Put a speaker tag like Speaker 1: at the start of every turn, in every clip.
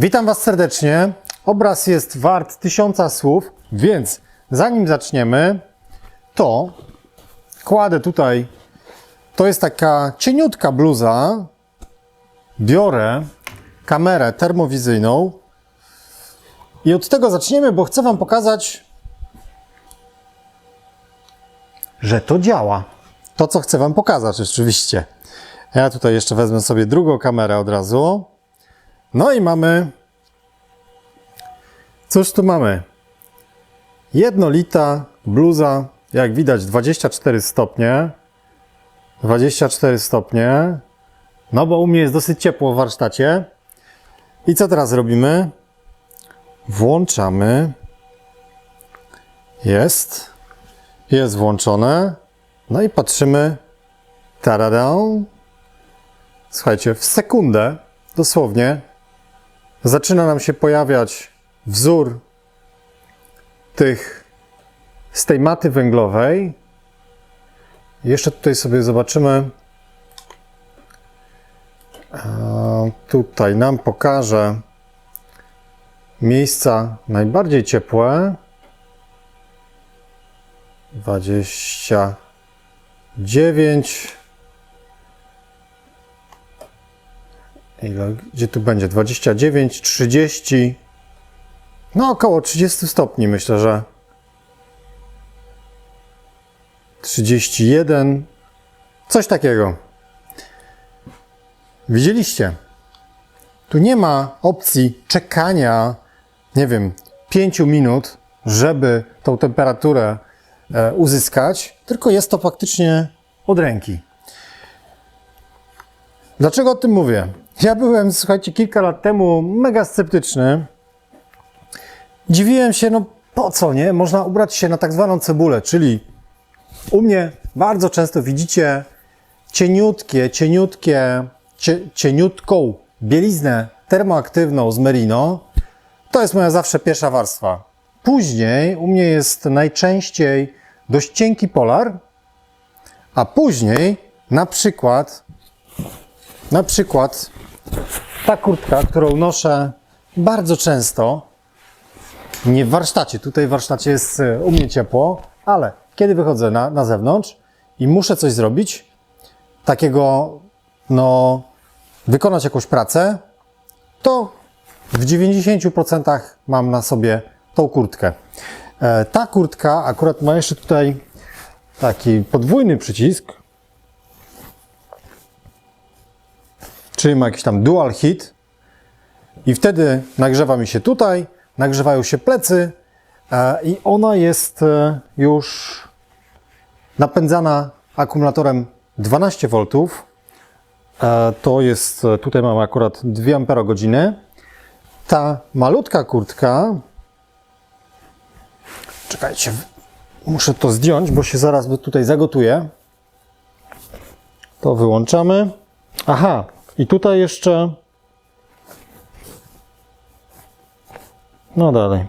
Speaker 1: Witam Was serdecznie. Obraz jest wart tysiąca słów, więc zanim zaczniemy, to kładę tutaj. To jest taka cieniutka bluza. Biorę kamerę termowizyjną i od tego zaczniemy, bo chcę Wam pokazać, że to działa. To, co chcę Wam pokazać, oczywiście. Ja tutaj jeszcze wezmę sobie drugą kamerę od razu. No i mamy. Cóż tu mamy? Jednolita bluza, jak widać 24 stopnie. 24 stopnie. No bo u mnie jest dosyć ciepło w warsztacie. I co teraz robimy? Włączamy. Jest. Jest włączone. No i patrzymy. Taradę. Słuchajcie, w sekundę, dosłownie, zaczyna nam się pojawiać wzór tych z tej maty węglowej. Jeszcze tutaj sobie zobaczymy. Tutaj nam pokaże miejsca najbardziej ciepłe. 29. Ile, gdzie tu będzie? 29, 30. No około 30 stopni myślę, że 31. Coś takiego. Widzieliście? Tu nie ma opcji czekania, nie wiem, 5 minut, żeby tą temperaturę e, uzyskać, tylko jest to faktycznie od ręki. Dlaczego o tym mówię? Ja byłem, słuchajcie, kilka lat temu mega sceptyczny. Dziwiłem się, no po co, nie? Można ubrać się na tak zwaną cebulę, czyli u mnie bardzo często widzicie cieniutkie, cieniutkie, cie, cieniutką bieliznę termoaktywną z merino. To jest moja zawsze pierwsza warstwa. Później u mnie jest najczęściej dość cienki polar, a później na przykład na przykład ta kurtka, którą noszę bardzo często, nie w warsztacie, tutaj w warsztacie jest e, u mnie ciepło, ale kiedy wychodzę na, na zewnątrz i muszę coś zrobić, takiego, no, wykonać jakąś pracę, to w 90% mam na sobie tą kurtkę. E, ta kurtka akurat ma jeszcze tutaj taki podwójny przycisk, czyli ma jakiś tam dual hit i wtedy nagrzewa mi się tutaj, nagrzewają się plecy e, i ona jest e, już napędzana akumulatorem 12 V. E, to jest, tutaj mamy akurat 2 Ah. Ta malutka kurtka, czekajcie, muszę to zdjąć, bo się zaraz tutaj zagotuje. To wyłączamy. Aha, i tutaj jeszcze. No dalej.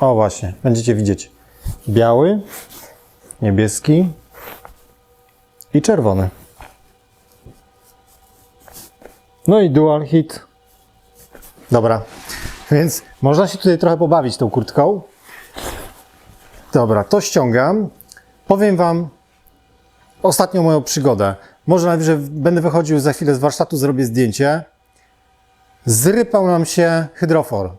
Speaker 1: O właśnie, będziecie widzieć. Biały, niebieski i czerwony. No i dual hit. Dobra, więc można się tutaj trochę pobawić tą kurtką. Dobra, to ściągam. Powiem Wam ostatnią moją przygodę. Może najwyżej będę wychodził za chwilę z warsztatu, zrobię zdjęcie. Zrypał nam się hydrofor.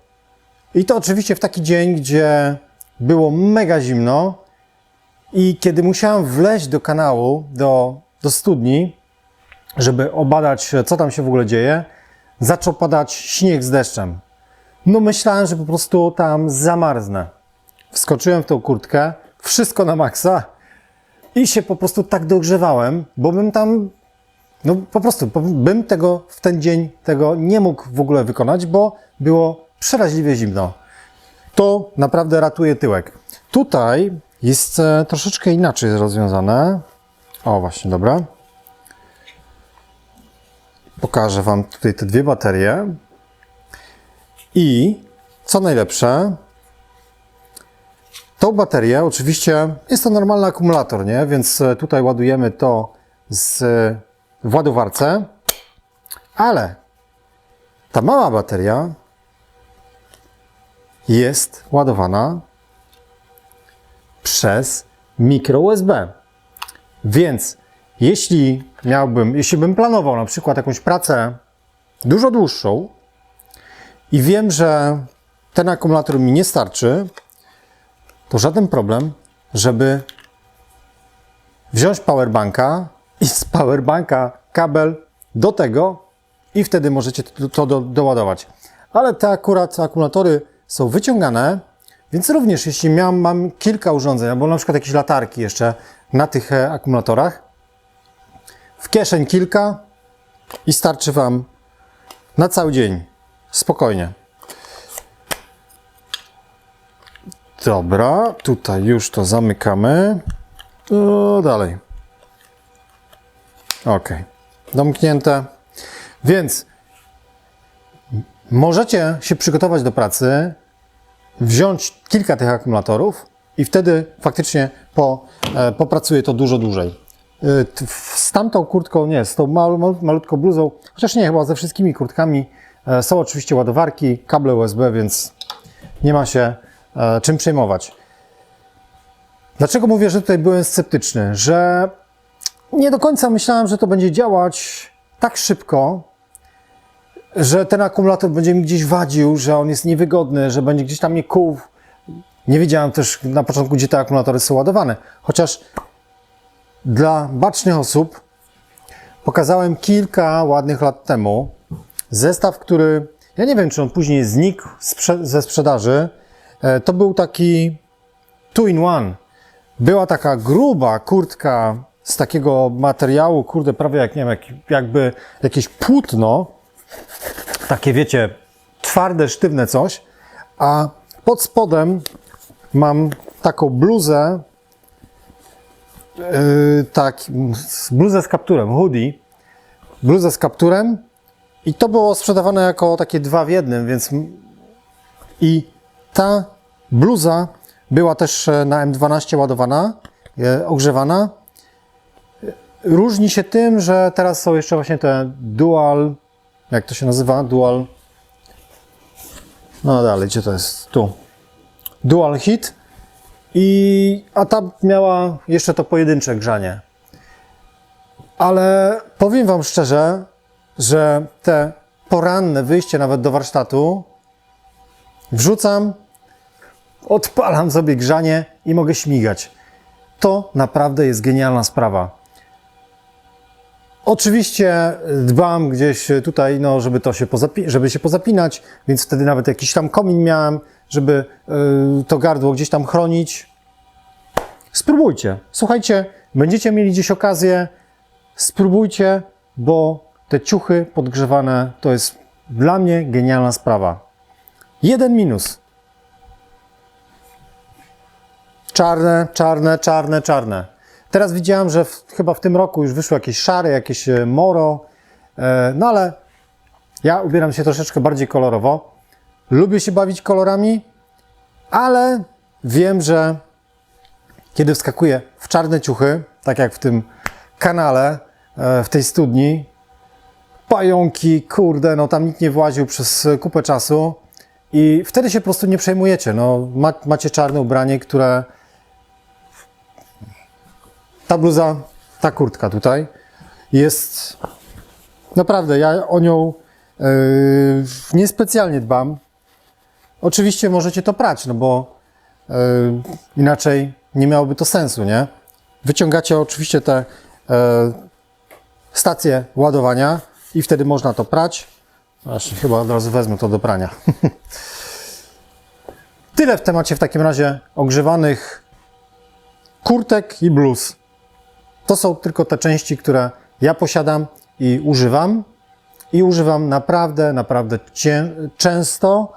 Speaker 1: I to oczywiście w taki dzień, gdzie było mega zimno i kiedy musiałem wleźć do kanału, do, do studni, żeby obadać, co tam się w ogóle dzieje, zaczął padać śnieg z deszczem. No myślałem, że po prostu tam zamarznę. Wskoczyłem w tą kurtkę, wszystko na maksa i się po prostu tak dogrzewałem, bo bym tam, no po prostu, bym tego w ten dzień tego nie mógł w ogóle wykonać, bo było przeraźliwie zimno. To naprawdę ratuje tyłek. Tutaj jest e, troszeczkę inaczej rozwiązane. O, właśnie, dobra. Pokażę Wam tutaj te dwie baterie. I co najlepsze, Tą baterię, oczywiście jest to normalny akumulator, nie? Więc e, tutaj ładujemy to z, w ładowarce, ale ta mała bateria jest ładowana przez mikro USB. Więc jeśli miałbym, jeśli bym planował na przykład jakąś pracę dużo dłuższą i wiem, że ten akumulator mi nie starczy, to żaden problem, żeby wziąć powerbanka i z powerbanka kabel do tego i wtedy możecie to, do, doładować. Ale te akurat akumulatory są wyciągane, więc również jeśli miałem, mam kilka urządzeń, albo na przykład jakieś latarki jeszcze na tych e, akumulatorach, w kieszeń kilka i starczy Wam na cały dzień. Spokojnie. Dobra, tutaj już to zamykamy. To dalej. Ok. Domknięte. Więc możecie się przygotować do pracy, wziąć kilka tych akumulatorów i wtedy faktycznie po, e, popracuje to dużo dłużej. E, Z tamtą kurtką, nie, z tą mal, mal, malutką bluzą, chociaż nie, chyba ze wszystkimi kurtkami e, są oczywiście ładowarki, kable USB, więc nie ma się czym przejmować. Dlaczego mówię, że tutaj byłem sceptyczny? Że nie do końca myślałem, że to będzie działać tak szybko, że ten akumulator będzie mi gdzieś wadził, że on jest niewygodny, że będzie gdzieś tam mnie kół. Nie wiedziałem też na początku, gdzie te akumulatory są ładowane. Chociaż dla bacznych osób pokazałem kilka ładnych lat temu zestaw, który ja nie wiem, czy on później znikł ze sprzedaży. E, To był taki two in one. Była taka gruba kurtka z takiego materiału, kurde, prawie jak, nie wiem, jak, jakby jakieś płótno, takie wiecie, twarde, sztywne coś, a pod spodem mam taką bluzę, yy, tak, bluzę z kapturem, hoodie, bluzę z kapturem. I to było sprzedawane jako takie dwa w jednym, więc i ta bluza była też e, na M12 ładowana, e, ogrzewana. Różni się tym, że teraz są jeszcze właśnie te dual, jak to się nazywa? Dual. No dalej, gdzie to jest? Tu. Dual hit. I, a ta miała jeszcze to pojedyncze grzanie. Ale powiem Wam szczerze, że te poranne wyjście nawet do warsztatu wrzucam, odpalam sobie grzanie i mogę śmigać. To naprawdę jest genialna sprawa. Oczywiście dbam gdzieś tutaj, no, żeby, to się żeby się pozapinać, więc wtedy nawet jakiś tam komin miałem, żeby y, to gardło gdzieś tam chronić. Spróbujcie. Słuchajcie, będziecie mieli gdzieś okazję, spróbujcie, bo te ciuchy podgrzewane to jest dla mnie genialna sprawa. Jeden minus. Czarne, czarne, czarne, czarne. Teraz widziałem, że w, chyba w tym roku już wyszło jakieś szare, jakieś e, moro, e, no ale ja ubieram się troszeczkę bardziej kolorowo. Lubię się bawić kolorami, ale wiem, że kiedy wskakuję w czarne ciuchy, tak jak w tym kanale, e, w tej studni, pająki, kurde, no tam nikt nie właził przez kupę czasu i wtedy się po prostu nie przejmujecie. No, ma, macie czarne ubranie, które ta bluza, ta kurtka tutaj jest naprawdę, ja o nią yy, niespecjalnie dbam. Oczywiście możecie to prać, no bo yy, inaczej nie miałoby to sensu, nie? Wyciągacie oczywiście te yy, ładowania i wtedy można to prać. Właśnie, chyba od razu wezmę to do prania. Tyle w temacie w takim razie ogrzewanych kurtek i bluz. To są tylko te części, które ja posiadam i używam. I używam naprawdę, naprawdę często.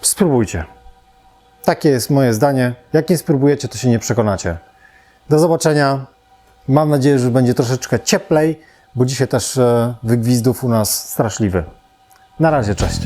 Speaker 1: Spróbujcie. Takie jest moje zdanie. Jak nie spróbujecie, to się nie przekonacie. Do zobaczenia. Mam nadzieję, że będzie troszeczkę cieplej, bo dzisiaj też e, wygwizdów u nas straszliwy. Na razie, cześć.